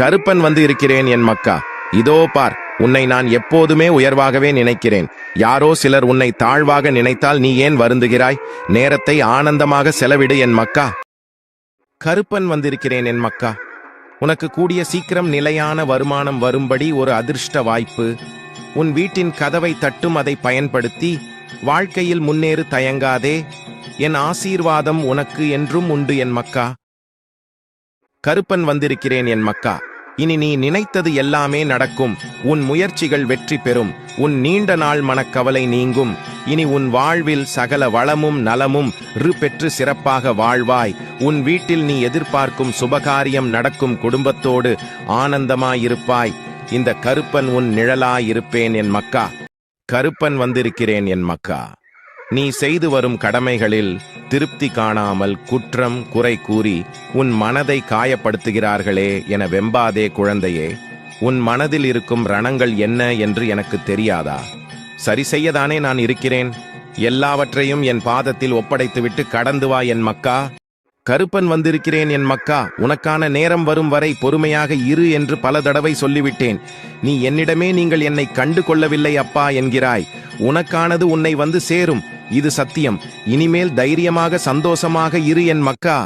கருப்பன் வந்து இருக்கிறேன் என் மக்கா. இதோ பார் உன்னை நான் எப்போதுமே உயர்வாகவே நினைக்கிறேன். யாரோ சிலர் உன்னை தாழ்வாக நினைத்தால் நீ ஏன் வருந்துகிறாய்? நேரத்தை ஆனந்தமாக செலவிடு என் மக்கா. கருப்பன் வந்திருக்கிறேன் என் மக்கா. உனக்கு கூடிய சீக்கிரம் நிலையான வருமானம் வரும்படி ஒரு அதிர்ஷ்ட வாய்ப்பு. உன் வீட்டின் கதவை தட்டும் அதை பயன்படுத்தி வாழ்க்கையில் முன்னேறு தயங்காதே. என் ஆசீர்வாதம் உனக்கு என்றும் உண்டு என் மக்கா. கருப்பன் வந்திருக்கிறேன் என் மக்கா. இனி நீ நினைத்தது எல்லாமே நடக்கும். உன் முயற்சிகள் வெற்றி பெறும். உன் நீண்ட நாள் மனக்கவலை நீங்கும். இனி உன் வாழ்வில் சகல வளமும் நலமும் ரு பெற்று சிறப்பாக வாழ்வாய். உன் வீட்டில் நீ எதிர்பார்க்கும் சுபகாரியம் நடக்கும் குடும்பத்தோடு ஆனந்தமாயிருப்பாய். இந்த கருப்பன் உன் நிழலாயிருப்பேன் என் மக்கா. கருப்பன் வந்திருக்கிறேன் என் மக்கா. நீ செய்து வரும் கடமைகளில் திருப்தி காணாமல் குற்றம் குறை கூறி உன் மனதை காயப்படுத்துகிறார்களே என வெம்பாதே குழந்தையே. உன் மனதில் இருக்கும் ரணங்கள் என்ன என்று எனக்கு தெரியாதா? சரி செய்யதானே நான் இருக்கிறேன். எல்லாவற்றையும் என் பாதத்தில் ஒப்படைத்துவிட்டு கடந்து வா என் மக்கா. கருப்பன் வந்திருக்கிறேன் என் மக்கா. உனக்கான நேரம் வரும் வரை பொறுமையாக இரு என்று பல தடவை சொல்லிவிட்டேன். நீ என்னிடமே நீங்கள் என்னை கண்டு கொள்ளவில்லை அப்பா என்கிறாய். உனக்கானது உன்னை வந்து சேரும். இது சத்தியம். இனிமேல் தைரியமாக சந்தோஷமாக இரு என் மக்கா.